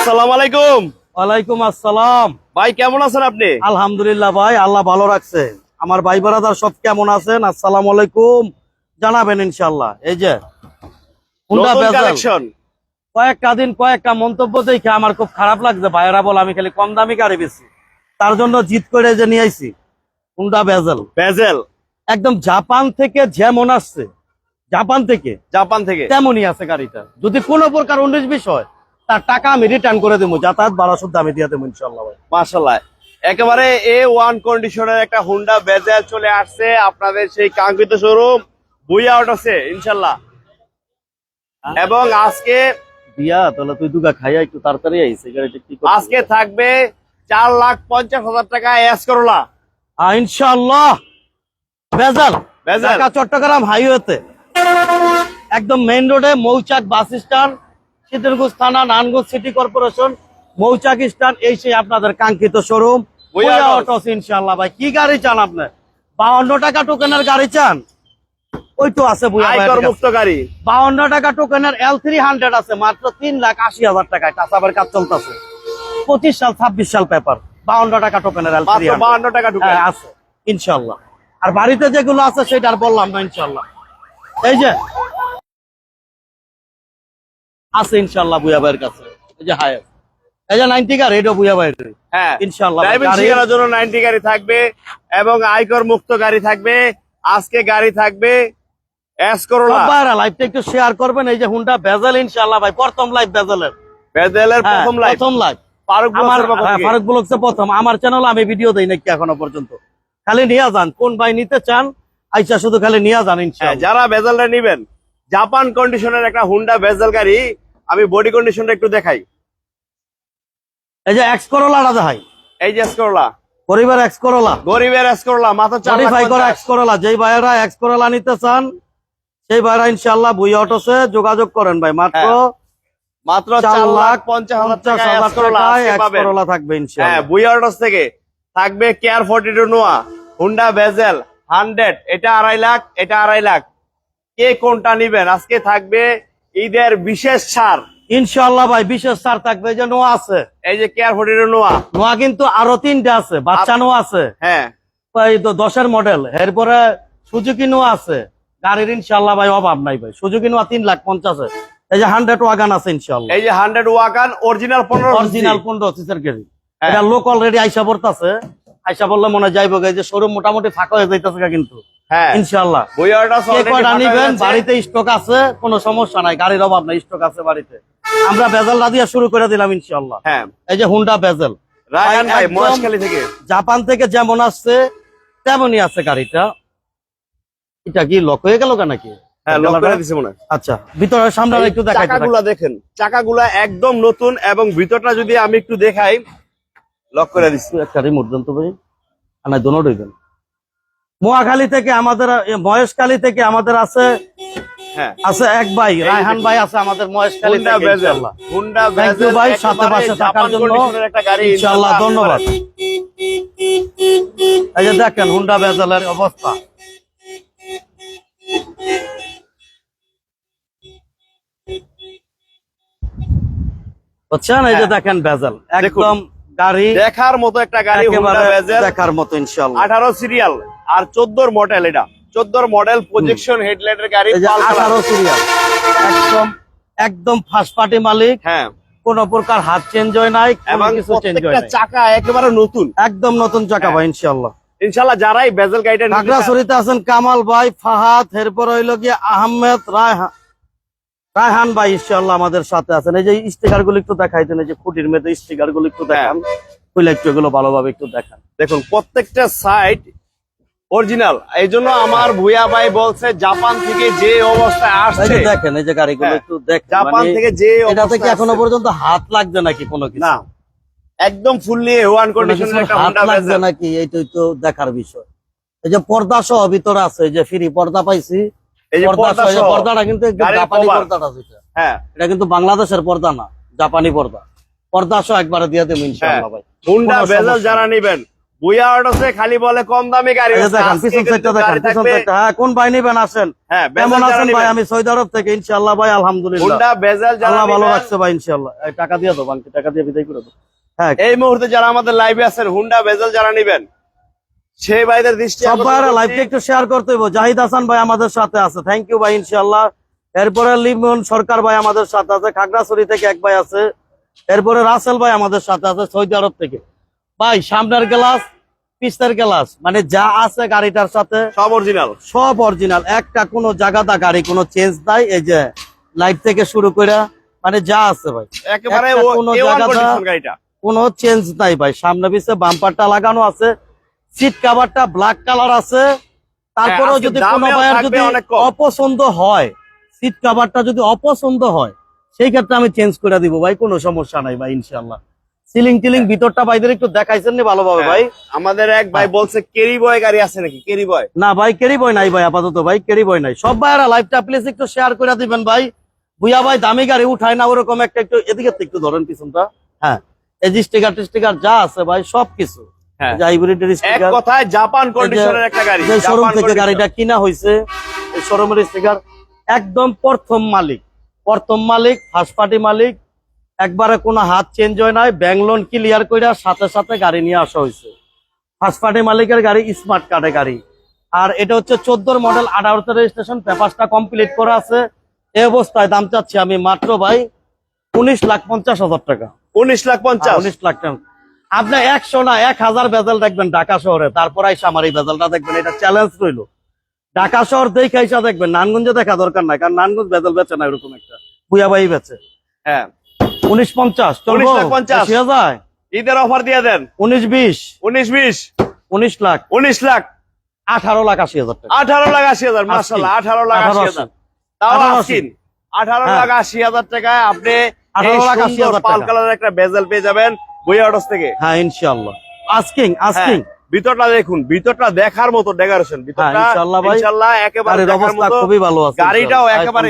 আসসালামু আলাইকুম। ওয়ালাইকুম আসসালাম। ভাই কেমন আছেন আপনি? আলহামদুলিল্লাহ ভাই আল্লাহ ভালো রাখছে। আমার ভাই বারাদার সব কেমন আছেন? আসসালামু আলাইকুম। জানাবেন ইনশাল্লাহ এই যে হুন্ডা কালেকশন কয়েকটা দিন কয়েকটা মন্তব্য দেখে আমার খুব খারাপ লাগছে। ভাইয়েরা বলে আমি খালি কম দামি গাড়ি বেশি তার জন্য জিত করে যে নিয়ে আইছি। Honda Vezel. বেজেল? একদম জাপান থেকে যেমন আসছে। জাপান থেকে। জাপান থেকে? তেমনই আছে গাড়িটা। যদি কোনো প্রকার উনিশ বিষয় তার টাকা আমি রিটার্ন করে দেবো যাতায়াত শুদ্ধ আমি দিয়ে দেবো ইনশাল্লাহ ভাই। মাশাল্লাহ একেবারে এ ওয়ান কন্ডিশনের একটা হুন্ডা বেজেল চলে আসছে আপনাদের সেই কাঙ্ক্ষিত শোরুম বুইয়া অটোসে ইনশাল্লাহ এবং আজকে দিয়া তাহলে তুই দুগা খাইয়া একটু তাড়াতাড়ি আইসে? আজকে থাকবে চার লাখ পঞ্চাশ হাজার টাকা এস করলা আহ, ইনশাআল্লাহ। বেজাল বেজাল। চট্টগ্রাম হাইওয়েতে। একদম মেইন রোডে মৌচাক বাস স্ট্যান্ড শীতলগুজ থানা নানগঞ্জ সিটি কর্পোরেশন মৌচাক স্ট্যান্ড এই সেই আপনাদের কাঙ্ক্ষিত শোরুম। অটোস। ইনশাআল্লাহ ভাই। কি গাড়ি চান আপনি? বাউন্ন টাকা টোকেনের গাড়ি চান? ওই তো আছে বুয়া ভাইয়ের আয়কর কাছে। মুক্ত গাড়ি। বাউন্ন টাকা টোকেনের এল থ্রি হান্ড্রেড আছে মাত্র তিন লাখ আশি হাজার টাকায়। কাঁচাবার কাজ চলতেছে। পঁচিশ সাল ছাব্বিশ সাল পেপার বাউন্ন টাকা টোকেনের এল থ্রি মাত্র টাকা ঢুকে হ্যাঁ আছে। ইনশাল্লাহ আর বাড়িতে যেগুলো আছে সেটা আর বললাম না ইনশাল্লাহ এই যে আছে ইনশাল্লাহ বুয়া ভাইয়ের কাছে। এই যে হায় এই যে নাইনটি কার এটাও বুয়া ভাইয়ের। হ্যাঁ। ইনশাল্লাহ ড্রাইভিং জন্য নাইনটি গাড়ি থাকবে এবং আয়কর মুক্ত গাড়ি থাকবে। আজকে গাড়ি থাকবে এস করোলা সবাইরা লাইভটা একটু শেয়ার করবেন। এই যে হুন্ডা বেজাল ইনশাল্লাহ ভাই প্রথম লাইভ বেজালের বেজেলের হ্যাঁ, প্রথম লাইফ প্রথম লাইভ ফারুক আমার হ্যাঁ। ফারুক ব্লগসে প্রথম। আমার চ্যানেল আমি ভিডিও দেই নাকি এখনও পর্যন্ত? খালি নিয়ে যান। কোন ভাই নিতে চান আইসা শুধু খালি নিয়ে যান হ্যাঁ, ইনশাআল্লাহ। যারা বেজেলটা নিবেন জাপান কন্ডিশনের একটা হুন্ডা বেজেল গাড়ি। আমি বডি কন্ডিশনটা একটু দেখাই। এই যে এক্স করোলাটা দেখাই। এই যে এস করোলা পরিবার এক্স করোলা গরিবের এস করোলা মাত্র লাখ মডিফাই করা এক্স করোলা যেই ভাইয়েরা এক্স করোলা নিতে চান সেই ভাইয়েরা ইনশাল্লাহ বুই অটোসে যোগাযোগ করেন ভাই। মাত্র হ্যাঁ, মাত্র চার লাখ পঞ্চাশ হাজার পঞ্চাশ টাকা এক্স। করোলা থাকবে হ্যাঁ বুই অটোস থেকে থাকবে care forty two Noah Honda Vezel hundred এটা আড়াই লাখ এটা আড়াই লাখ। কে কোনটা নিবেন? আজকে থাকবে ঈদের বিশেষ ছাড় ইনশাল্লাহ ভাই বিশেষ ছাড় থাকবে যে নোয়া আছে। এই যে কেয়ার টু নোয়া। নোয়া কিন্তু আরও তিনটা আছে বাচ্চা নোয়া আছে। হ্যাঁ। দশের মডেল এরপরে সুজুকি নোয়া আছে। গাড়ির ইনশাল্লাহ ভাই অভাব নাই ভাই সুজুকি নোয়া তিন লাখ পঞ্চাশে এই যে হান্ড্রেড ওয়াগান আছে ইনশাল্লাহ এই যে হান্ড্রেড ওয়াকান অরিজিনাল পনেরো অরিজিনাল পনেরো সিসের গাড়ি। হ্যাঁ। এটা লোক অলরেডি আইসা পড়তাছে। আইসা বললে মনে যাইব যে শোরুম মোটামুটি ফাঁকা হয়ে যাইতেছে কিন্তু। হ্যাঁ। ইনশাল্লাহ হয়ে নিবেন বাড়িতে স্টক আছে কোনো সমস্যা নাই গাড়ির অভাব নাই স্টক আছে বাড়িতে। আমরা বেজাল দিয়ে শুরু করে দিলাম ইনশাল্লাহ হ্যাঁ। এই যে হুন্ডা বেজেল রায়হান ভাই একদম- মহেশখালী থেকে। জাপান থেকে যেমন আসছে তেমনই আছে গাড়িটা। এটা কি লক হয়ে গেল নাকি? হয় আচ্ছা ভিতরে সামনে একটু দেখাই দেখেন চাকাগুলা একদম নতুন এবং ভিতরটা যদি আমি একটু দেখাই লক করে দিচ্ছি একটা রিমোট দেন তো ভাই। না দোনোটাই দেন মোয়াখালী থেকে আমাদের মহেশখালী থেকে আমাদের আছে হ্যাঁ। আছে এক ভাই রায়হান ভাই আছে আমাদের মহেশখালী হুন্ডা ভাই, সাথে পাশে থাকার জন্য। ইনশাআল্লাহ ধন্যবাদ। এই যে দেখেন হুন্ডা বেজালের অবস্থা। বুঝছেন? এই যে হ্যাঁ। দেখেন বেজাল একদম গাড়ি দেখার মতো একটা গাড়ি দেখার মতো ইনশাআল্লাহ আঠারো সিরিয়াল আর চোদ্দোর মডেল এটা। চোদ্দোর মডেল প্রজেকশন হেডলাইটের গাড়ি। আঠারো সিরিয়াল একদম একদম ফার্স্ট পার্টি মালিক। হ্যাঁ। কোন প্রকার হাত চেঞ্জ হয় নাই কিছু চেঞ্জ হয় চাকা একেবারে নতুন। একদম নতুন চাকা হ্যাঁ। ভাই ইনশাআল্লাহ ইনশাল্লাহ যারাই বেজেল গাড়িটা খাগড়াছড়িতে আছেন কামাল ভাই ফাহাদ এরপর হইল গিয়ে আহমেদ রায়হান রায়হান ভাই ইনশাআল্লাহ আমাদের সাথে আছেন। এই যে স্টিকারগুলো একটু দেখাই দেন এই যে খুঁটির মেয়েদের স্টিকারগুলো একটু দেখান। কইলে একটু এগুলো ভালোভাবে একটু দেখান। দেখুন প্রত্যেকটা সাইড অরিজিনাল এই জন্য আমার ভুয়া ভাই বলছে জাপান থেকে যে অবস্থায় আসছে দেখেন এই যে গাড়িগুলো হ্যাঁ, একটু দেখেন। জাপান মানে থেকে যে এটাতে কি অবস্থায় এখনও পর্যন্ত হাত লাগছে নাকি কোনো কিছু? না। একদম ফুললি ওয়ান কোনো কন্ডিশনের একটা হাত লাগছে নাকি? এইটাই তো দেখার বিষয়। এই যে পর্দা সহ ভিতরে আছে এই যে ফ্রি পর্দা পাইছি। এই যে। পর্দাটা কিন্তু জাপানি পর্দাটা যেটা হ্যাঁ। এটা কিন্তু বাংলাদেশের পর্দা না জাপানি পর্দা। পর্দা সহ একবারে দিয়ে দেবো ইনশাআল্লাহ ভাই। হুন্ডা বেজেল যারা নিবেন বুয়া অটোসে খালি বলে কম দামে গাড়ি। দেখান পিছন সাইডটা দেখান পিছন সাইডটা হ্যাঁ কোন ভাই নিবেন আসেন। হ্যাঁ কেমন আছেন ভাই? আমি সৌদি আরব থেকে ইনশাআল্লাহ ভাই আলহামদুলিল্লাহ। হুন্ডা বেজেল যারা আল্লাহ ভালো রাখছে ভাই ইনশাআল্লাহ। টাকা দিয়ে দাও বাংকে টাকা দিয়ে বিদায় করে দাও হ্যাঁ এই মুহূর্তে যারা আমাদের লাইভে আছেন হুন্ডা বেজেল যারা নিবেন সেই ভাইদের দৃষ্টি সব ভাইরা লাইভটা একটু শেয়ার করতে হইব। জাহিদ হাসান ভাই আমাদের সাথে আছে। থ্যাংক ইউ ভাই ইনশাআল্লাহ। এরপরে লিমন সরকার ভাই আমাদের সাথে আছে। খাগড়াছড়ি থেকে এক ভাই আছে। এরপরে রাসেল ভাই আমাদের সাথে আছে সৌদি আরব থেকে। ভাই সামনের গ্লাস পিস্তার গ্লাস। মানে যা আছে গাড়িটার সাথে সব অরিজিনাল সব অরিজিনাল একটা কোনো জায়গাটা গাড়ি কোনো চেঞ্জ নাই। এই যে লাইট থেকে শুরু করে মানে যা আছে ভাই। একেবারে কোনো জায়গাটা- কোনো চেঞ্জ নাই ভাই। সামনে পিছে বাম্পারটা লাগানো আছে। সিট কাভারটা ব্ল্যাক কালার আছে। তারপরেও যদি কোনো থাকবে যদি অপছন্দ হয় সিট কাভারটা যদি অপছন্দ হয় সেই ক্ষেত্রে আমি চেঞ্জ করে দিব ভাই কোনো সমস্যা নাই ভাই ইনশাল্লাহ সিলিং টিলিং ভিতরটা ভাইদের একটু দেখাইছেন নি ভালোভাবে ভাই? আমাদের এক ভাই হ্যাঁ। বলছে কেরি বয় গাড়ি আছে নাকি? Carry boy? না ভাই কেরি বই নাই ভাই আপাতত ভাই কেরি বই নাই। সব ভাইরা লাইভটা প্লিজ একটু শেয়ার করে দিবেন ভাই। বুয়া ভাই দামি গাড়ি উঠায় না ওরকম একটা একটু এদিকে একটু ধরেন পিছনটা। হ্যাঁ এই যে স্টিকার টিস্টিকার যা আছে ভাই সব কিছু হ্যাঁ হাইব্রিডের এক স্টিকার কথায় জাপান কন্ডিশনের একটা গাড়ি যে শোরুম থেকে গাড়িটা কিনা হয়েছে এই শোরুমের স্টিকার একদম প্রথম মালিক প্রথম মালিক ফার্স্ট পার্টি মালিক একবারে কোনো হাত চেঞ্জ হয় নাই ব্যাংক লোন ক্লিয়ার কইরা সাথে সাথে গাড়ি নিয়ে আসা হয়েছে ফার্স্ট পার্টি মালিকের গাড়ি স্মার্ট কার্ডে গাড়ি। আর এটা হচ্ছে চোদ্দোর মডেল আঠারোতে রেজিস্ট্রেশন পেপারসটা কমপ্লিট করা আছে। এই অবস্থায় দাম চাচ্ছি আমি মাত্র ভাই উনিশ লাখ পঞ্চাশ হাজার টাকা। উনিশ লাখ পঞ্চাশ। উনিশ লাখ টাকা। আপনি একশো না এক হাজার বেজাল দেখবেন ঢাকা শহরে। তারপর আইসা আমার এই বেজালটা দেখবেন এটা চ্যালেঞ্জ রইল। ঢাকা শহর দেখে আইসা দেখবেন নানগঞ্জে দেখা দরকার নাই কারণ নানগঞ্জ বেজাল বেচে না এরকম একটা। বুয়াবাই বেচে। হ্যাঁ। উনিশ পঞ্চাশ পঞ্চাশ। যায়? ঈদের অফার দিয়ে দেন। উনিশ বিশ। উনিশ বিশ। উনিশ লাখ। উনিশ লাখ। আঠারো লাখ আশি হাজার আঠারো লাখ আশি হাজার মাসাল্লাহ আঠারো লাখ আশি হাজার। তাও আঠারো আঠারো হ্যাঁ। লাখ আশি হাজার টাকায় আপনি আঠারো লাখ আশি হাজার পাল। কালারের একটা বেজেল পেয়ে যাবেন। থেকে? হ্যাঁ ইনশাল্লাহ আস্কিং আস্কিং হ্যাঁ, ভিতরটা দেখুন ভিতরটা দেখার মতো ডেকোরেশন ভিতরটা হ্যাঁ, ইনশাআল্লাহ ভাই। ইনশাআল্লাহ একেবারে দেখার মতো। খুবই ভালো আছে গাড়িটাও একেবারে।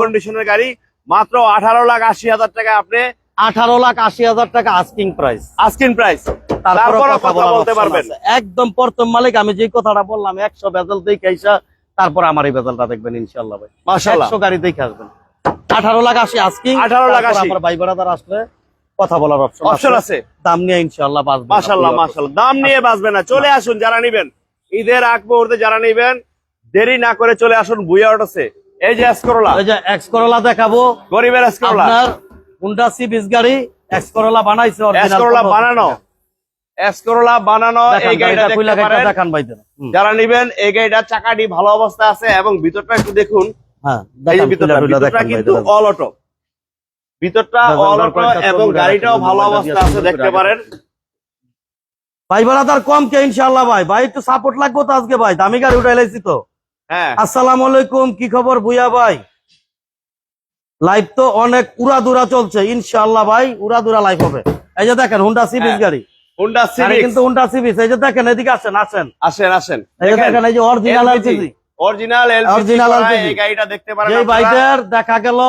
কন্ডিশনের গাড়ি। মাত্র আঠারো লাখ আশি হাজার টাকা আপনি আঠারো লাখ আশি হাজার টাকা আস্কিং প্রাইস আস্কিন প্রাইস তারপরে কথা বলতে পারবেন। একদম প্রথম মালিক আমি যে কথাটা বললাম একশো বেজাল দেখে আইসা তারপর আমার এই বেজালটা দেখবেন ইনশাল্লাহ ভাই। মাশাআল্লাহ। একশো গাড়ি দেখে আসবেন। আঠারো লাখ আশি আস্কিং 18 লাখ তারপর 80 আমার ভাই বেড়াদার আসলে কথা বলার অপশন অপশন আছে। দাম নিয়ে ইনশাল্লাহ বাঁচবে না। মাশাল্লাহ মাশাল্লাহ দাম নিয়ে বাঁচবে না। চলে আসুন যারা নিবেন ঈদের আগ মুহূর্তে যারা নিবেন দেরি না করে চলে আসুন বুয়া অটোসে এই যে এসকরোলা ওই যে এক্সকরোলা দেখাবো। গরিবের এসকরোলা আপনার হুন্ডা সি বিশ গাড়ি এক্সকরোলা বানাইছে original এসকরোলা বানানো। এসকরোলা বানানো। এই গাড়িটা গাড়িটা দেখতে গাড়িটা পারেন। দেখান হুম, যারা নিবেন এই গাড়িটার চাকাটি ভালো অবস্থা আছে এবং ভিতরটা একটু দেখুন। হ্যাঁ এই ভিতরটা কিন্তু অল অটো ভিতরটা অল এবং গাড়িটাও ভালো অবস্থা আছে দেখতে পারেন। ভাই বেড়াদার কম কে ইনশাল্লাহ ভাই? ভাই একটু সাপোর্ট লাগবো তো আজকে ভাই। দামি গাড়ি উঠে এলাইছি তো। হ্যাঁ। আসসালামু আলাইকুম কি খবর ভাই? লাইভ তো অনেক উড়াদুরা চলছে ইনশাআল্লাহ ভাই উড়াদুরা লাইভ হবে। এই যে দেখেন হুন্ডা হ্যাঁ, গাড়ি। হুন্ডা সিভিক কিন্তু হুন্ডা সিবিস এই যে দেখেন এদিকে আসেন আসেন। আসেন আসেন। এই যে দেখেন এই যে অরিজিনাল এলপিজি অরিজিনাল এলপিজি এই গাড়িটা দেখতে পারেন আপনারা। দেখা গেল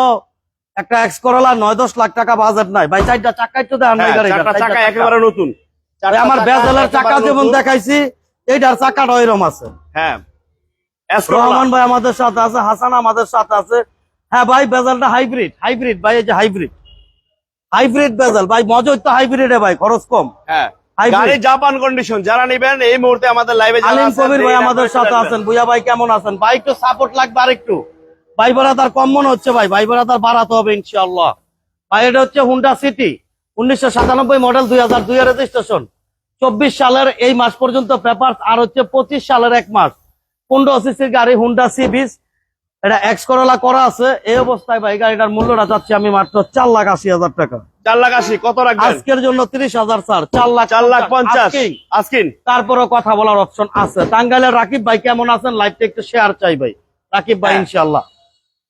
একটা এক্স করলা নয় দশ লাখ টাকা বাজেট নাই। ভাই চারটা চাকাই তো ভাই হ্যাঁ, চাকা একেবারে নতুন। আমার বেজালের চাকা যেমন দেখাইছি এইটার চাকাটা ওইরকম আছে। হ্যাঁ। রহমান ভাই আমাদের সাথে আছে হাসান আমাদের সাথে আছে। হ্যাঁ ভাই বেজালটা হাইব্রিড হাইব্রিড ভাই এই যে হাইব্রিড হাইব্রিড বেজাল ভাই মজা তো হাইব্রিডে ভাই খরচ কম। হ্যাঁ। গাড়ি জাপান কন্ডিশন যারা নিবেন এই মুহূর্তে আমাদের লাইভে আলিম কবির ভাই আমাদের সাথে আছেন। বুয়া ভাই কেমন আছেন? ভাই একটু সাপোর্ট লাগবে আর একটু ভাই তার কম মনে হচ্ছে ভাই ভাই তার বাড়াতে হবে ইনশাআল্লাহ। ভাই এটা হচ্ছে হুন্ডা সিটি উনিশশো সাতানব্বই মডেল দুই হাজার দুই রেজিস্ট্রেশন চব্বিশ সালের এই মাস পর্যন্ত পেপার আর হচ্ছে পঁচিশ সালের এক মাস। পনেরো সিসির গাড়ি হুন্ডা সি বিশ এটা এক্স করলা করা আছে। এই অবস্থায় ভাই গাড়িটার মূল্যটা চাচ্ছি আমি মাত্র চার লাখ আশি হাজার টাকা। চার লাখ আশি কত আজকের জন্য তিরিশ হাজার স্যার চার লাখ চার লাখ পঞ্চাশ। আজকিন তারপরে কথা বলার অপশন আছে। টাঙ্গাইলের রাকিব ভাই কেমন আছেন? লাইভটা একটু শেয়ার চাই ভাই। রাকিব ভাই হ্যাঁ। ইনশাল্লাহ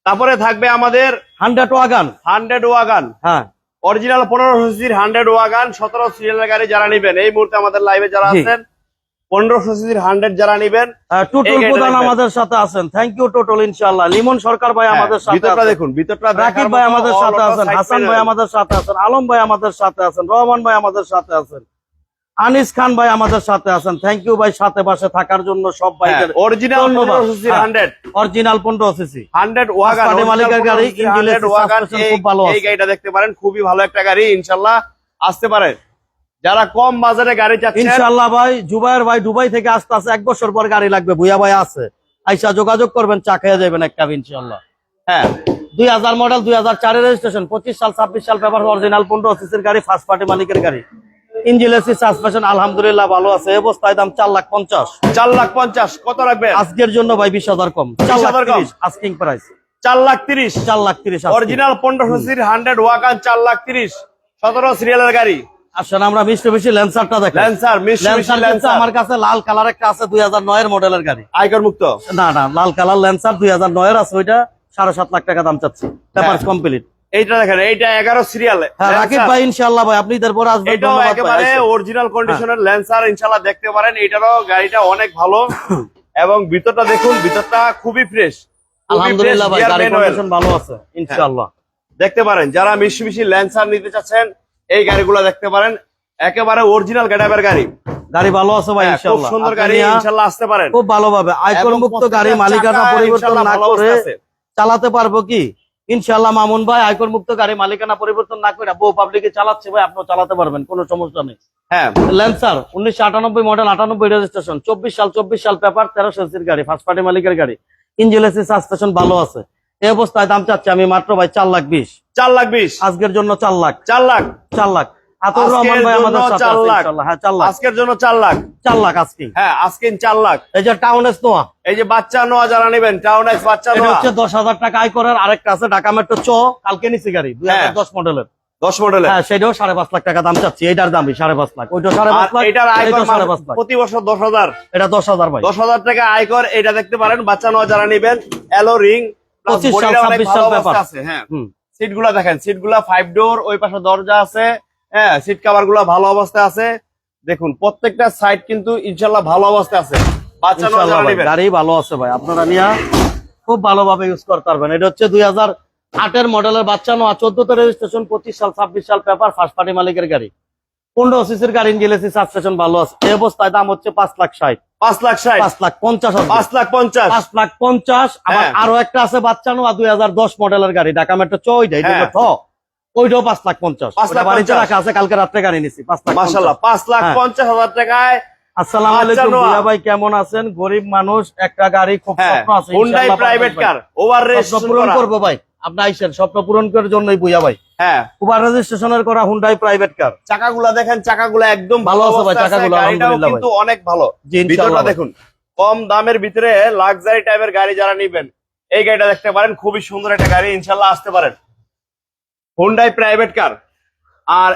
তারপরে থাকবে আমাদের হান্ড্রেড ওয়াগান। Hundred wagon. হ্যাঁ। অরিজিনাল পনেরো সিসির হান্ড্রেড ওয়াগান সতেরো সিরিয়ালের গাড়ি যারা নিবেন এই মুহূর্তে আমাদের লাইভে যারা আছেন পনেরোশো সিসির হান্ড্রেড যারা নিবেন টুটুল এই প্রধান আমাদের সাথে আছেন। থ্যাংক ইউ টোটল ইনশাল্লাহ লিমন সরকার ভাই হ্যাঁ, আমাদের সাথে ভিতরটা দেখুন ভিতরটা রাকিব ভাই আমাদের সাথে আছেন হাসান ভাই আমাদের সাথে আছেন আলম ভাই আমাদের সাথে আছেন রহমান ভাই আমাদের সাথে আছেন। আনিস খান ভাই আমাদের সাথে আছেন। থ্যাংক ইউ ভাই সাথে পাশে থাকার জন্য সব ভাইদের। অরিজিনাল। হ্যাঁ। হান্ড্রেড অরিজিনাল পনেরো সিসি। হান্ড্রেড ওয়াগান মালিকের গাড়ি, খুব ভালো এই গাড়িটা দেখতে পারেন খুবই ভালো একটা গাড়ি ইনশাল্লাহ আসতে পারে। যারা কম বাজারে গাড়ি চাচ্ছেন ইনশাল্লাহ ভাই জুবাইর ভাই দুবাই থেকে আসতে আসতে এক বছর পর গাড়ি লাগবে ভুয়া ভাই আছে। আইসা যোগাযোগ করবেন চা খেয়ে যাবেন একটা ইনশাল্লাহ। হ্যাঁ। দুই হাজার মডেল দুই হাজার চারের রেজিস্ট্রেশন পঁচিশ সাল ছাব্বিশ সাল পেপার অরিজিনাল পনেরো সিসির গাড়ি ফার্স্ট পার্টি মালিকের গাড়ি। ইঞ্জিন এসি সাসপেনশন আলহামদুলিল্লাহ ভালো আছে। অবস্থায় দাম চার লাখ পঞ্চাশ। চার লাখ পঞ্চাশ কত রাখবেন? আজকের জন্য ভাই বিশ হাজার কম। চার লাখ 20,000 কম। আস্কিং প্রাইস চার লাখ তিরিশ? চার লাখ তিরিশ অরিজিনাল হান্ড্রেড ওয়াগান চার লাখ তিরিশ। সতেরো সিরিয়ালের গাড়ি। আসেন আমরা মিষ্টি বেশি ল্যান্সারটা দেখেন ল্যান্সার মিষ্টি ল্যান্সার আমার কাছে লাল কালার একটা আছে দুই হাজার নয়ের মডেলের গাড়ি। আয়কর মুক্ত? না না লাল কালার ল্যান্সার দুই হাজার নয়ের আছে ওইটা সাড়ে সাত লাখ টাকা দাম চাচ্ছি। পেপার হ্যাঁ। কমপ্লিট এইটা দেখেন এইটা এগারো সিরিয়াল হ্যাঁ রাকিব ভাই ইনশাল্লাহ ভাই আপনি এদের পরে আসবেন এটাও একেবারে। অরিজিনাল কন্ডিশনের ল্যান্সার ইনশাল্লাহ দেখতে পারেন। এটারও গাড়িটা অনেক ভালো। এবং ভিতরটা দেখুন ভিতরটা খুবই ফ্রেশ আলহামদুলিল্লাহ ভাই গাড়ি কন্ডিশন ভালো আছে ইনশাআল্লাহ। দেখতে পারেন যারা মিশি মিশি ল্যান্সার নিতে চাচ্ছেন এই গাড়িগুলো দেখতে পারেন। একেবারে অরিজিনাল গেটাবের গাড়ি। গাড়ি ভালো আছে ভাই হ্যাঁ, খুব সুন্দর গাড়ি আসতে পারেন। খুব ভালোভাবে। আয়কর মুক্ত গাড়ি মালিকানা পরিবর্তন ইনশাল্লাহ না করে চালাতে পারব কি? ইনশাআল্লাহ মামুন ভাই আয়কর মুক্ত গাড়ি মালিকানা পরিবর্তন না করে বউ পাবলিকে চালাচ্ছে ভাই আপনিও চালাতে পারবেন কোনো সমস্যা নেই। হ্যাঁ। ল্যান্সার উনিশশো আটানব্বই মডেল আটানব্বই রেজিস্ট্রেশন চব্বিশ সাল চব্বিশ সাল পেপার তেরোশো এসির গাড়ি ফার্স্ট পার্টি মালিকের গাড়ি। ইঞ্জিলেসি এসি ভালো আছে। এই অবস্থায় দাম চাচ্ছি আমি মাত্র ভাই চার লাখ বিশ। চার লাখ বিশ। আজকের জন্য চার লাখ। চার লাখ। চার লাখ। আতর রহমান ভাই আমাদের জন্য সাথে লাখ। ইনশাআল্লাহ। হ্যাঁ লাখ। আজকের জন্য চার লাখ। চার লাখ আজকে। হ্যাঁ আজকে লাখ। এই যে টাউন এস নোয়া। এই যে বাচ্চা নোয়া যারা নেবেন টাউন বাচ্চা এটা হচ্ছে টাকা আয় করার আরেকটা আছে ঢাকা মেট্রো চ কালকে গাড়ি হ্যাঁ। মডেলের। মডেলের। হ্যাঁ সেটাও সাড়ে পাঁচ লাখ টাকা দাম চাচ্ছি এটার দামই সাড়ে পাঁচ লাখ। ওইটা লাখ এটার আয়কর প্রতি বছর দশ হাজার। এটা দশ হাজার ভাই। দশ হাজার টাকা আয়কর এটা দেখতে পারেন বাচ্চা নোয়া যারা নেবেন এলো রিং পঁচিশ সাল, ছাব্বিশ সাল ব্যাপার। আছে হ্যাঁ। দেখেন ডোর ওই পাশে দরজা আছে। হ্যাঁ সিট কাভারগুলা ভালো অবস্থায় আছে। দেখুন প্রত্যেকটা সাইড কিন্তু ইনশাল্লাহ ভালো অবস্থায় আছে। গাড়ি ভালো আছে ভাই। আপনারা নিয়ে খুব ভালোভাবে ইউজ করতে পারবেন। এটা হচ্ছে দুই হাজার আটের মডেলের বাচ্চা নোয়া চোদ্দতে রেজিস্ট্রেশন পঁচিশ সাল ছাব্বিশ সাল পেপার ফার্স্ট পার্টি মালিকের গাড়ি। পনেরো সিসির গাড়ি ইঞ্জিলেসি সাবস্টেশন ভালো আছে। এই অবস্থায় দাম হচ্ছে পাঁচ লাখ ষাট। পাঁচ লাখ ষাট। পাঁচ লাখ পঞ্চাশ পাঁচ লাখ পঞ্চাশ। পাঁচ লাখ পঞ্চাশ। আবার হ্যাঁ। আরও একটা আছে বাচ্চা নোয়া দুই হাজার দশ মডেলের গাড়ি। ঢাকা মেট্রো চ ওইটা এটা হ্যাঁ। ঠ ওইটাও পাঁচ লাখ পঞ্চাশ। বাড়িতে রাখা আছে কালকে রাত্রে গাড়ি নিছি পাঁচ লাখ মাসাল্লাহ। পাঁচ লাখ হ্যাঁ। পঞ্চাশ হাজার টাকায় আসসালামু আলাইকুম ভাই কেমন আছেন? গরিব মানুষ একটা গাড়ি খুব স্বপ্ন আছে হুন্ডাই প্রাইভেট কার ওভার পূরণ করব ভাই। আপনি স্বপ্ন পূরণ করার জন্যই বুঝা ভাই। হ্যাঁ। রেজিস্ট্রেশনের করা হুন্ডাই প্রাইভেট কার চাকাগুলা দেখেন চাকাগুলা একদম ভালো আছে ভাই, চাকাগুলো, আলহামদুলিল্লাহ কিন্তু অনেক ভালো। ভিতরটা দেখুন কম দামের ভিতরে লাক্সারি টাইপের গাড়ি যারা নিবেন এই গাড়িটা দেখতে পারেন খুবই সুন্দর একটা গাড়ি ইনশাল্লাহ আসতে পারেন। হুন্ডাই প্রাইভেট কার আর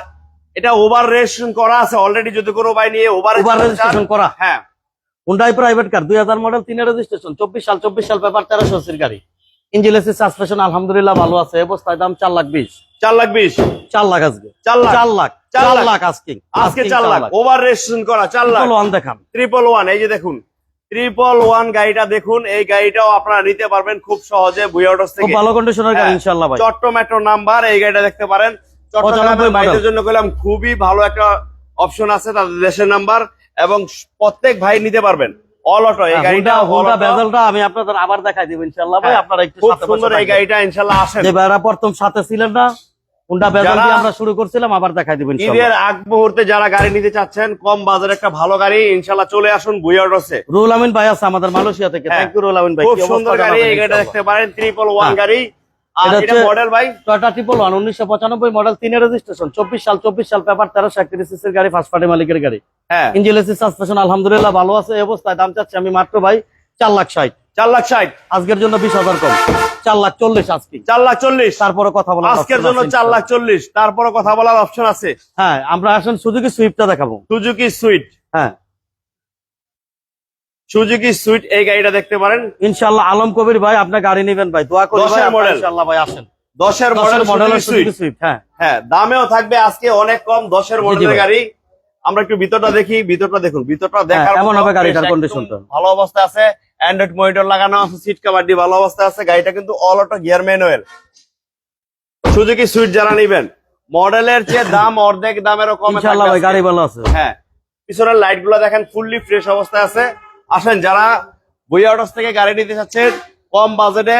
এটা ওভার রেজিস্ট্রেশন করা আছে অলরেডি যদি কোনো ভাই নিয়ে ওভার উবার রেজিস্ট্রেশন করা। হ্যাঁ। হুন্ডাই প্রাইভেট কার দুই হাজার মডেল তিনের রেজিস্ট্রেশন চব্বিশ সাল চব্বিশ সাল পেপার তেরোশো সির গাড়ি। ইঞ্জিলেসি সাসপেনশন আলহামদুলিল্লাহ ভালো আছে অবস্থায় দাম চার লাখ বিশ। চার লাখ বিশ? চার লাখ আজকে। চার লাখ? চার লাখ চার। লাখ? আজকে। আজকে চার লাখ। ওভার রেজিস্ট্রেশন করা চার লাখ। ওয়ান দেখান। ট্রিপল ওয়ান এই যে দেখুন। ট্রিপল ওয়ান গাড়িটা দেখুন এই গাড়িটাও আপনারা নিতে পারবেন খুব সহজে বুয়াটস থেকে। ভালো কন্ডিশনের গাড়ি হ্যাঁ, ইনশাল্লাহ ভাই। চট্ট মেট্রো নাম্বার এই গাড়িটা দেখতে পারেন। চট্টগ্রামের ভাইদের জন্য কইলাম খুবই ভালো একটা অপশন আছে তাদের দেশের নাম্বার এবং প্রত্যেক ভাই নিতে পারবেন। অল অটো এই গাড়িটা হুন্ডা auto। বেজলটা আমি আপনাদের আবার দেখাই দিব ইনশাল্লাহ ভাই হ্যাঁ, আপনারা একটু সাথে সুন্দর এই গাড়িটা ইনশাল্লাহ আসেন। যে প্রথম সাথে ছিলেন না দিয়ে আমরা শুরু করছিলাম আবার দেখাই দিব ইনশাল্লাহ। ঈদের আগ মুহূর্তে যারা গাড়ি নিতে চাচ্ছেন কম বাজারে একটা ভালো গাড়ি চলে আসুন আমিন ভাই আছে আমাদের মালয়েশিয়া থেকে। হ্যাঁ। থ্যাংক ইউ রুহুল আমিন ভাই। খুব সুন্দর গাড়ি এই গাড়িটা দেখতে পারেন ট্রিপল ওয়ান হ্যাঁ। গাড়ি। আলহামদুলিল্লাহ ভালো আছে অবস্থায়। দাম চাচ্ছি আমি মাত্র ভাই চার লাখ ষাট। চার লাখ ষাট। আজকের জন্য বিশ হাজার কম। চার লাখ চল্লিশ আজকে। চার লাখ চল্লিশ। তারপরে কথা বলা আজকের জন্য চার লাখ চল্লিশ। তারপরে কথা বলার অপশন আছে। হ্যাঁ আমরা আসেন সুজুকি সুইফটটা দেখাবো। Suzuki Swift. হ্যাঁ। সুজুকি সুইট এই গাড়িটা দেখতে পারেন। ইনশাল্লাহ আলম কবির ভাই আপনার গাড়ি নেবেন ভাই। দোয়া করি দশের ভাই। ইনশাল্লাহ আসেন। দশের মডেল সুইট। সুইফট হ্যাঁ। হ্যাঁ দামেও থাকবে আজকে অনেক কম দশের মডেলের গাড়ি। আমরা একটু ভিতরটা দেখি ভিতরটা দেখুন। ভিতরটা দেখার কেমন হবে গাড়িটার বেশ condition একদম টা। ভালো অবস্থা আছে। অ্যান্ড্রয়েড মনিটর লাগানো আছে সিট কাভারটি ভালো অবস্থায় আছে। গাড়িটা কিন্তু all auto gear manual Suzuki Swift যারা নিবেন মডেলের চেয়ে দাম অর্ধেক দামেরও কম ইনশাল্লাহ ভাই গাড়ি ভালো আছে। হ্যাঁ পিছনের লাইটগুলো দেখেন ফুললি ফ্রেশ অবস্থায় আছে। আসেন যারা বইয়া অটোস থেকে গাড়ি নিতে চাচ্ছেন কম বাজেটে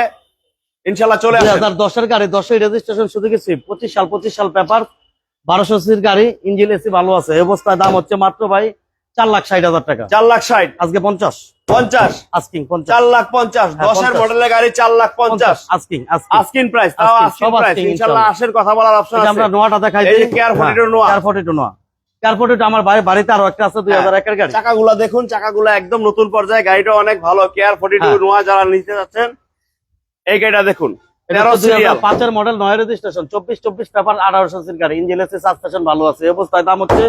ইনশাল্লাহ চলে আসেন। হাজার দশের গাড়ি দশের রেজিস্ট্রেশন শুধু কিছু পঁচিশ সাল পঁচিশ সাল পেপার বারোশো সির গাড়ি ইঞ্জিন এসি ভালো আছে। এই অবস্থায় দাম হচ্ছে মাত্র ভাই চার লাখ ষাট হাজার টাকা। চার লাখ ষাট। আজকে পঞ্চাশ। পঞ্চাশ। আস্কিং পঞ্চাশ। চার লাখ পঞ্চাশ। হ্যাঁ, দশের মডেলের গাড়ি চার লাখ পঞ্চাশ। আস্কিং আস্কিং প্রাইস ইনশাল্লাহ। আসের কথা বলার অপশন আমরা নোয়াটা দেখাই এই যে Care 42 নোয়া। Care forty Noah. ফোর্টি আমার বাড়িতে আরও একটা আছে দুই হাজার একের গাড়ি। চাকাগুলা দেখুন চাকাগুলা একদম নতুন পর্যায়ে। গাড়িটা অনেক ভালো। কেয়ার ফোর্টি টু হ্যাঁ। নোয়া যারা নিতে যাচ্ছেন এই গাড়িটা দেখুন। পাঁচের মডেল নয় রেজিস্ট্রেশন চব্বিশ চব্বিশ পেপার আঠারোশো সির গাড়ি। ইঞ্জিন এসি সাসপেশন ভালো আছে। অবস্থায় দাম হচ্ছে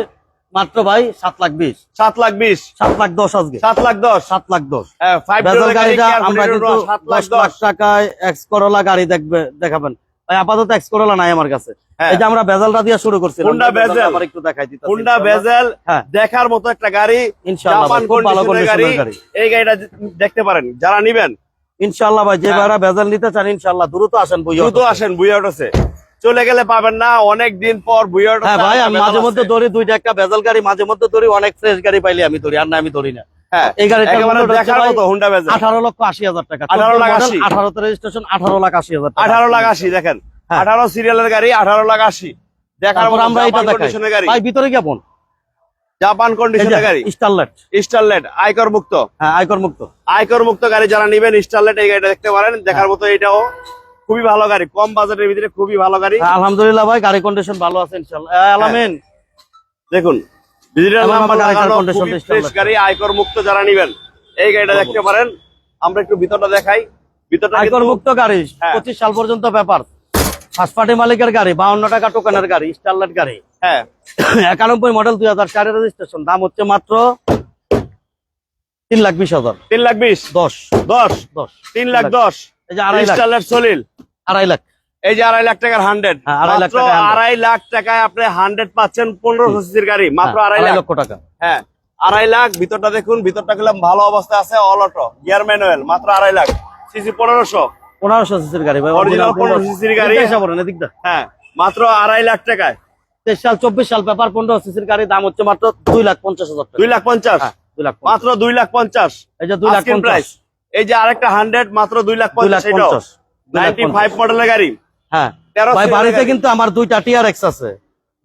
মাত্র ভাই সাত লাখ বিশ। সাত লাখ বিশ। সাত লাখ দশ আজকে। সাত লাখ দশ। সাত লাখ দশ। ফাইভ গাড়িটা আমরা কিন্তু দশ লাখ টাকায় এক্স করোলা গাড়ি দেখবে দেখাবেন। ভাই আপাতত এক্স করোলা নাই আমার কাছে। হ্যাঁ। এই যে আমরা বেজালটা দিয়ে শুরু করছি bezel। আবার একটু দেখাই দিতে হুন্ডা বেজেল হ্যাঁ। দেখার মতো একটা গাড়ি ইনশাআল্লাহ খুব ভালো কন্ডিশনের গাড়ি। এই গাড়িটা দেখতে পারেন যারা নিবেন। ইনশাআল্লাহ ভাই যে হ্যাঁ। ভাইরা বেজাল নিতে চান ইনশাআল্লাহ দ্রুত আসেন বুঝে দ্রুত আসেন বুয়াটসে চলে গেলে পাবেন না অনেক দিন পর হ্যাঁ ভাই আমি মাঝে মধ্যে ধরি দুইটা একটা বেজাল গাড়ি মাঝে মধ্যে ধরি অনেক ফ্রেশ গাড়ি পাইলে আমি ধরি আর না আমি ধরি না। হ্যাঁ এই গাড়িটা দেখার মতো হুন্ডা বেজেল আঠারো লক্ষ আশি হাজার টাকা। 18 লাখ 80 আঠারোতে রেজিস্ট্রেশন আঠারো লাখ আশি হাজার আঠারো লাখ আশি দেখেন হ্যাঁ। আঠারো সিরিয়ালের গাড়ি আঠারো লাখ আশি। দেখার তারপর মতো আমরা এটা দেখাই। গাড়ি। ভাই ভিতরে কেমন জাপান কন্ডিশনের গাড়ি স্টারলেট স্টারলেট আয়কর মুক্ত হ্যাঁ আয়কর মুক্ত আয়কর মুক্ত গাড়ি যারা নিবেন স্টারলেট এই গাড়িটা দেখতে পারেন দেখার হ্যাঁ। মতো এটাও। খুবই ভালো গাড়ি কম বাজেটের ভিতরে খুবই ভালো গাড়ি। হ্যাঁ, আলহামদুলিল্লাহ ভাই গাড়ি কন্ডিশন ভালো আছে ইনশাআল্লাহ। আলামিন দেখুন ডিজিটাল নাম্বার লাগানো খুবই ফ্রেশ গাড়ি আয়কর মুক্ত যারা নিবেন এই গাড়িটা দেখতে পারেন। আমরা একটু ভিতরটা দেখাই। ভিতরটা আয়কর মুক্ত গাড়ি হ্যাঁ। পঁচিশ সাল পর্যন্ত ব্যাপার। ফার্স্ট পার্টি মালিকের গাড়ি বাউন্ন টাকা টোকেনের গাড়ি গাড়ি। হ্যাঁ। একানব্বই মডেল দুই হাজার চারের রেজিস্ট্রেশন দাম হচ্ছে মাত্র তিন লাখ বিশ হাজার। তিন লাখ বিশ? দশ। দশ? দশ। তিন লাখ। দশ? এই যে আড়াই লাখ। সলিল। আড়াই লাখ। এই যে আড়াই লাখ টাকার হান্ড্রেড হ্যাঁ, আড়াই লাখ মাত্র আড়াই লাখ টাকায় আপনি হান্ড্রেড পাচ্ছেন পনেরো সিসির গাড়ি মাত্র হ্যাঁ, আড়াই আড়াই লক্ষ টাকা। হ্যাঁ আড়াই লাখ ভিতরটা দেখুন ভিতরটা ভালো অবস্থা আছে অল অটো গিয়ার ম্যানুয়াল মাত্র আড়াই লাখ। সিসি পনেরোশো। পনেরোশো সিসির গাড়ি ভাই 15 সিসির গাড়ি। এদিকটা? হ্যাঁ মাত্র আড়াই লাখ টাকায়। তেইশ সাল চব্বিশ সাল পেপার পনেরো সিসির গাড়ি দাম হচ্ছে মাত্র দুই লাখ পঞ্চাশ হাজার দুই লাখ পঞ্চাশ। মাত্র দুই লাখ পঞ্চাশ। এই যে দুই লাখ price। এই যে আরেকটা হান্ড্রেড মাত্র দুই লাখ পঞ্চাশ নাইনটি ফাইভ মডেলের গাড়ি। হ্যাঁ ভাই বাড়িতে কিন্তু আমার দুইটা টিয়ার এক্স আছে।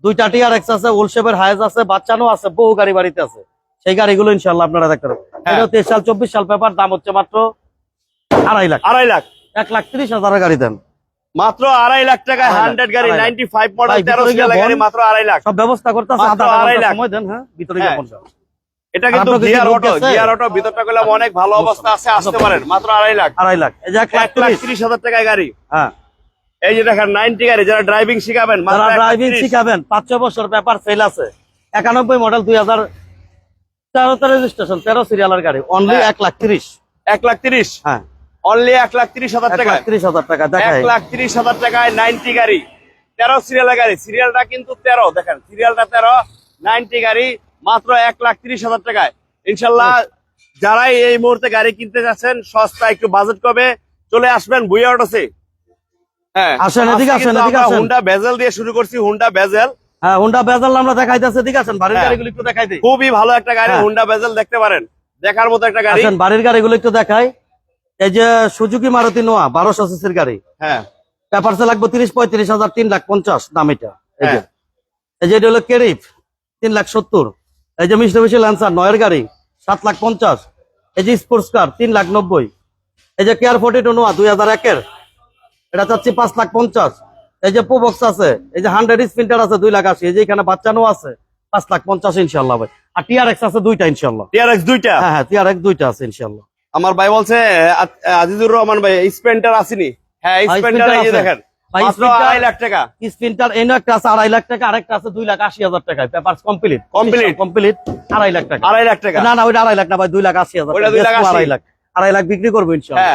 দুইটা টিয়ার এক্স আছে উলশেপের হায়েজ আছে বাচ্চানো আছে বহু গাড়ি বাড়িতে আছে। সেই গাড়িগুলো ইনশাল্লাহ আপনারা দেখতে পারেন হ্যাঁ। তেইশ সাল চব্বিশ সাল পেপার দাম হচ্ছে মাত্র আড়াই লাখ। আড়াই লাখ। এক লাখ তিরিশ হাজারের গাড়ি দেন। মাত্র আড়াই লাখ টাকায় হান্ড্রেড গাড়ি নাইনটি ফাইভ মডেল তেরো গাড়ি মাত্র আড়াই লাখ। সব ব্যবস্থা মাত্র আড়াই লাখ। সময় দেন হ্যাঁ? ভিতরে। এটা কিন্তু গিয়ার অটো গিয়ার অটো ভিতরটা করলাম অনেক ভালো অবস্থা আছে আসতে পারেন মাত্র আড়াই লাখ। আড়াই লাখ। এক লাখ তিরিশ। হাজার টাকায় গাড়ি। হ্যাঁ। এই যে দেখেন নাইনটি গাড়ি যারা ড্রাইভিং শিখাবেন যারা ড্রাইভিং শিখাবেন পাঁচ ছয় বছর পেপার ফেল আছে। একানব্বই মডেল দুই হাজার তেরোতে রেজিস্ট্রেশন তেরো সিরিয়ালের গাড়ি। অনলি হ্যাঁ। এক লাখ তিরিশ। এক লাখ তিরিশ? হ্যাঁ। অনলি এক লাখ তিরিশ হাজার টাকা তিরিশ হাজার টাকা এক লাখ তিরিশ হাজার টাকায় নাইনটি গাড়ি। তেরো সিরিয়ালের গাড়ি সিরিয়ালটা কিন্তু তেরো দেখেন সিরিয়ালটা তেরো নাইনটি গাড়ি মাত্র এক লাখ তিরিশ হাজার টাকায়। ইনশাল্লাহ যারাই এই মুহূর্তে গাড়ি কিনতে যাচ্ছেন সস্তা একটু বাজেট কবে চলে আসবেন বুয়া অটোসে হ্যাঁ আসেন, এদিকে আসেন, এদিকে আসেন। হুন্ডা বেজেল দিয়ে শুরু করছি হুন্ডা বেজেল হ্যাঁ হুন্ডা বেজাল আমরা দেখাইতেছে ঠিক আছেন বাড়ির হ্যাঁ। গাড়িগুলো একটু দেখাই দিই। খুবই ভালো একটা গাড়ি। হুন্ডা বেজেল দেখতে পারেন। দেখার মতো একটা গাড়ি। বাড়ির গাড়িগুলো একটু দেখাই। এই যে সুজুকি মারুতি নোয়া সিসির গাড়ি। হ্যাঁ। পেপারসে লাগবে তিরিশ পঁয়ত্রিশ হাজার তিন লাখ পঞ্চাশ দাম এটা। এই যে। হ্যাঁ। এই যে এটা হলো কেরিফ তিন লাখ সত্তর। এই যে মিষ্টি ল্যান্সার নয়ের গাড়ি সাত লাখ পঞ্চাশ। এই যে স্পোর্টস কার তিন লাখ নব্বই। এই যে কেয়ার ফোর্টি টু নোয়া দুই হাজার একের। এটা চাচ্ছি পাঁচ লাখ পঞ্চাশ। এই যে পোবক্স আছে এই যে হান্ড্রেড স্পিন্টার আছে দুই লাখ আশি। এই যে এখানে বাচ্চানো আছে পাঁচ লাখ পঞ্চাশ ইনশাল্লাহ ভাই। আর টিআর এক্স আছে দুইটা ইনশাল্লাহ। টিআরএক্স দুইটা? হ্যাঁ হ্যাঁ টিআর এক্স দুইটা আছে ইনশাল্লাহ। আমার ভাই বলছে আজিজুর রহমান ভাই স্পেন্টার আসেনি? হ্যাঁ হ্যাঁ, স্পেন্টার এই যে দেখেন। ভাই, মাত্র Sprinter- আড়াই লাখ টাকা। স্পিনটার এনে একটা আছে আড়াই লাখ টাকা আরেকটা আছে দুই লাখ আশি হাজার টাকায়। Paper complete Complete? কমপ্লিট আড়াই লাখ টাকা। আড়াই লাখ টাকা। না না ওইটা আড়াই লাখ না ভাই দুই লাখ আশি হাজার ওইটা টাকা। দুই লাখ Yes, আশি। আড়াই লাখ। আড়াই লাখ বিক্রি করব ইনশাল্লাহ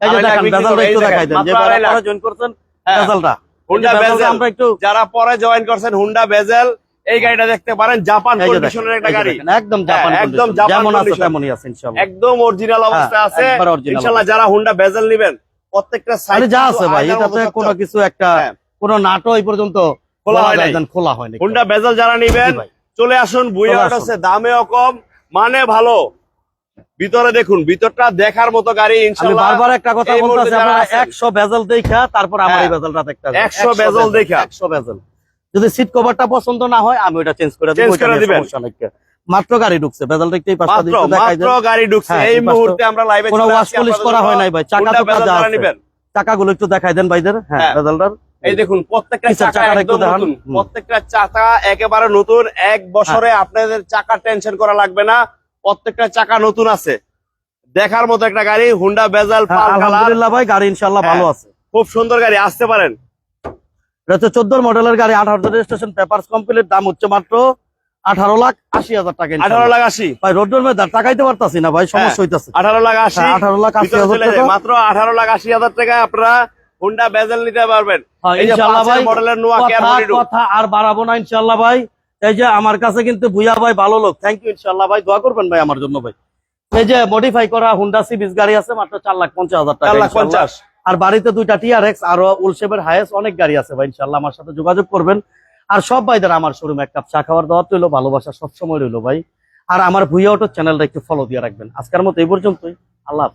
এই যে দেখেন বেজালটা একটু দেখাই দেন যে মাত্র আড়াই লাখ। জয়েন করছেন। বেজালটা। হুন্ডা এই যে বেজালটা বেজেল আমরা একটু যারা পরে জয়েন করছেন হুন্ডা বেজেল এই গাড়িটা দেখতে পারেন জাপান কন্ডিশনের একটা গাড়ি। একদম জাপান হ্যাঁ, একদম যেমন আছে তেমনই আছে ইনশাল্লাহ একদম অরিজিনাল অবস্থা হ্যাঁ, আছে। একবার ইনশাআল্লাহ যারা হুন্ডা বেজেল নেবেন প্রত্যেকটা সাইড যা আছে ভাই এটাতে কোনো কিছু একটা হ্যাঁ। কোনো নাটক এই পর্যন্ত খোলা হয়। না, খোলা হুন্ডা বেজেল যারা নেবেন চলে আসুন। অটোসে দামেও কম মানে ভালো ভিতরে দেখুন ভিতরটা দেখার মতো গাড়ি আমি বারবার একটা কথা বলতেছি আপনারা আছেন। একশো বেজল দেখা তারপর আমার এই হ্যাঁ। বেজলটা হবে। 100 বেজল দেখা। একশো বেজল যদি সিট কভারটা পছন্দ না হয় আমি ওটা চেঞ্জ করে দিব। সমস্যা নাই মাত্র গাড়ি ঢুকছে। মাত্র দেখাই মাত্র দেন। গাড়ি ঢুকছে। হ্যাঁ, এই মুহূর্তে আমরা লাইভে কোনো ওয়াশ পলিশ করা হয় নাই ভাই। চাকা আছে। চাকাগুলো একটু দেখাই দেন ভাইদের। হ্যাঁ হ্যাঁ। এই দেখুন প্রত্যেকটা চাকা একদম দেখান। নতুন। প্রত্যেকটা চাকা একেবারে নতুন। এক বছরে আপনাদের চাকা টেনশন করা লাগবে না। প্রত্যেকটা চাকা নতুন আছে। দেখার মতো একটা গাড়ি হুন্ডা বেজাল হ্যাঁ, আলহামদুলিল্লাহ ভাই গাড়ি ইনশাল্লাহ হ্যাঁ। ভালো আছে। খুব সুন্দর গাড়ি আসতে পারেন। এটা হচ্ছে চোদ্দ মডেলের গাড়ি আঠারো রেজিস্ট্রেশন পেপার কমপ্লিট দাম হচ্ছে মাত্র আঠারো লাখ আশি হাজার টাকা আঠারো লাখ আশি। ভাই রোড রোড টাকাইতে পারতাছি না ভাই সমস্যা হইতাছে। আঠারো লাখ আশি। আঠারো লাখ আশি হাজার টাকা। মাত্র আঠারো লাখ আশি হাজার টাকায় আপনারা হুন্ডা বেজেল নিতে পারবেন। হ্যাঁ, এই যে ইনশাল্লাহ ভাই মডেলের নোয়া কথা আর বাড়াবো না ইনশাল্লাহ ভাই। এই যে আমার কাছে কিন্তু ভুইয়া ভাই ভালো লোক। থ্যাংক ইউ ইনশাল্লাহ ভাই দোয়া করবেন ভাই আমার জন্য ভাই। এই যে মডিফাই করা হুন্ডা সিবিস গাড়ি আছে মাত্র চার লাখ পঞ্চাশ হাজার টাকা লাখ পঞ্চাশ। আর বাড়িতে দুইটা টিআরএক্স আর উলশেপের হায়েস্ট অনেক গাড়ি আছে ভাই ইনশাল্লাহ। আমার সাথে যোগাযোগ করবেন। আর সব ভাইদের আমার শোরুম এক কাপ চা খাওয়ার দাওয়াত রইল, ভালোবাসা সবসময় রইল ভাই। আর আমার ভুইয়া অটোর চ্যানেলটা একটু ফলো দিয়ে রাখবেন। আজকের মতো এই পর্যন্তই। আল্লাহ